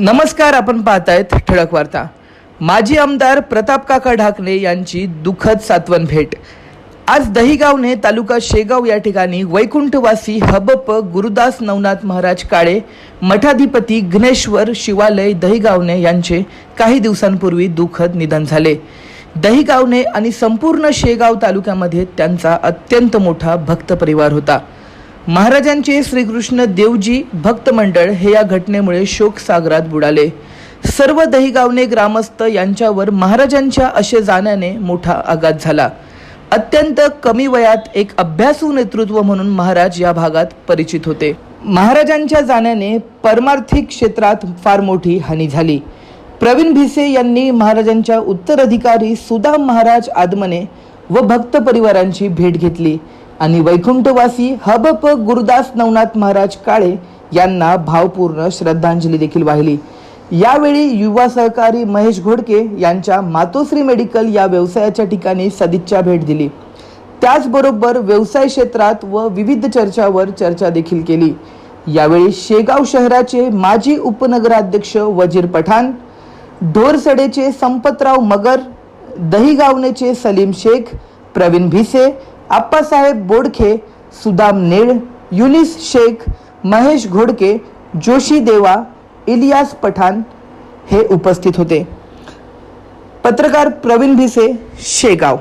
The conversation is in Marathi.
नमस्कार आपण पाहतायत ठळक वार्ता. माजी आमदार प्रताप काका ढाकणे यांची दुःखद सातवन भेट. आज दहिगावने तालुका शेगाव या ठिकाणी वैकुंठवासी हबप गुरुदास नवनाथ महाराज काळे मठाधिपती घ्नेश्वर शिवालय दहिगावने यांचे काही दिवसांपूर्वी दुःखद निधन झाले. दहिगावने आणि संपूर्ण शेगाव तालुक्यामध्ये त्यांचा अत्यंत मोठा भक्त परिवार होता. महाराजांचे श्रीकृष्ण देवजी भक्त मंडळ हे या घटनेमुळे शोकसागरात बुडाले. सर्व दहिगावने ग्रामस्थ यांच्यावर महाराजांच्या असे जाण्याने मोठा आघात झाला. अत्यंत कमी वयात एक अभ्यासू नेतृत्व म्हणून महाराज या भागात परिचित होते. महाराजांच्या जाण्याने परमार्थिक क्षेत्रात फार मोठी हानी झाली. प्रवीण भिसे यांनी महाराजांच्या उत्तराधिकारी सुदाम महाराज आदमने व भक्त परिवारांची भेट घेतली. आणि वैकुंठवासी हबप गुरुदास नवनाथ महाराज काळे यांना भावपूर्ण श्रद्धांजली देखील वाहिली. यावेळी युवा सहकारी महेश घोडके यांच्या मातोश्री मेडिकल या व्यवसायाच्या ठिकाणी सदिच्छा भेट दिली. त्याचबरोबर व्यवसाय क्षेत्रात व विविध चर्चावर चर्चा देखील केली. यावेळी शेगाव शहराचे माजी उपनगराध्यक्ष वजीर पठाण ढोरसडेचे संपतराव मगर दहीगावनेचे सलीम शेख प्रवीण भिसे आप्पासाहेब बोडखे सुदाम नेळ युनिस शेख महेश घोडके जोशी देवा इलियास पठाण हे उपस्थित होते. पत्रकार प्रवीण भिसे शेगाव.